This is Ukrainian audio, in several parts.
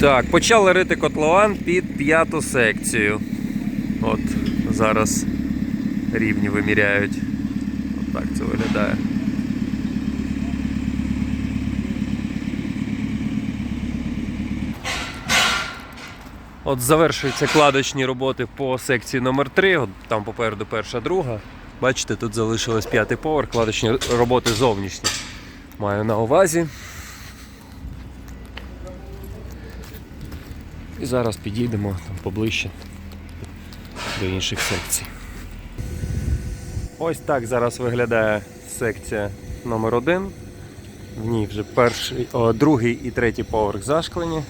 Так, почали рити котлован під п'яту секцію. От зараз рівні виміряють. От так це виглядає. От завершуються кладочні роботи по секції номер 3 От там попереду перша, друга. Бачите, тут залишилось п'ятий поверх, кладочні роботи зовнішні. Маю на увазі. Зараз підійдемо там поближче до інших секцій. Ось так зараз виглядає секція номер 1 В ній вже перший, о, другий і третій поверх зашклені.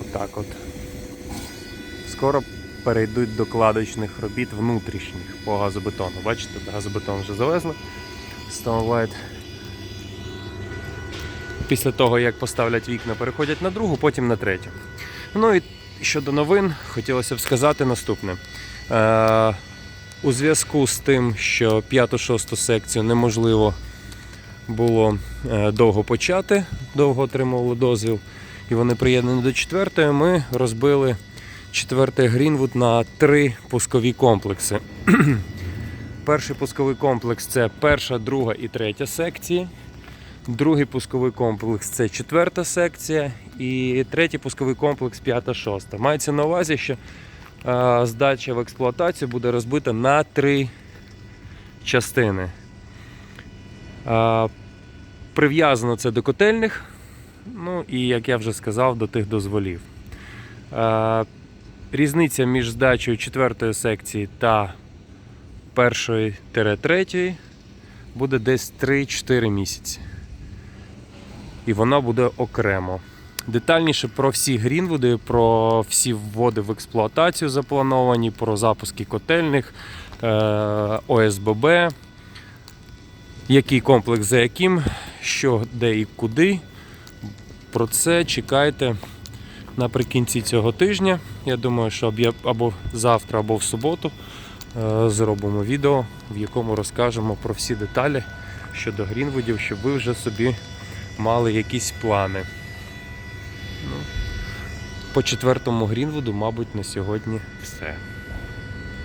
Отак от. Скоро перейдуть до кладочних робіт внутрішніх по газобетону. Бачите, газобетон вже завезли. Stone Після того, як поставлять вікна, переходять на другу, потім на третю. Ну і щодо новин, хотілося б сказати наступне. Е, у зв'язку з тим, що 5-6 секцію неможливо було е, довго почати, довго отримували дозвіл, і вони приєднані до четвертої, ми розбили четвертий Грінвуд на три пускові комплекси. Перший пусковий комплекс це перша, друга і третя секції. Другий пусковий комплекс це четверта секція, і третій пусковий комплекс п'ята, шоста. Мається на увазі, що е, здача в експлуатацію буде розбита на три частини. Е, прив'язано це до котельних, ну і, як я вже сказав, до тих дозволів. Е, різниця між здачею четвертої секції та першої третьої буде десь 3-4 місяці і вона буде окремо. Детальніше про всі грінвуди, про всі вводи в експлуатацію заплановані, про запуски котельних, е, ОСББ, який комплекс за яким, що, де і куди. Про це чекайте наприкінці цього тижня. Я думаю, що або- завтра, або в суботу е, зробимо відео, в якому розкажемо про всі деталі щодо грінвудів, щоб ви вже собі мали якісь плани. Ну, по четвертому Грінвуду, мабуть, на сьогодні все.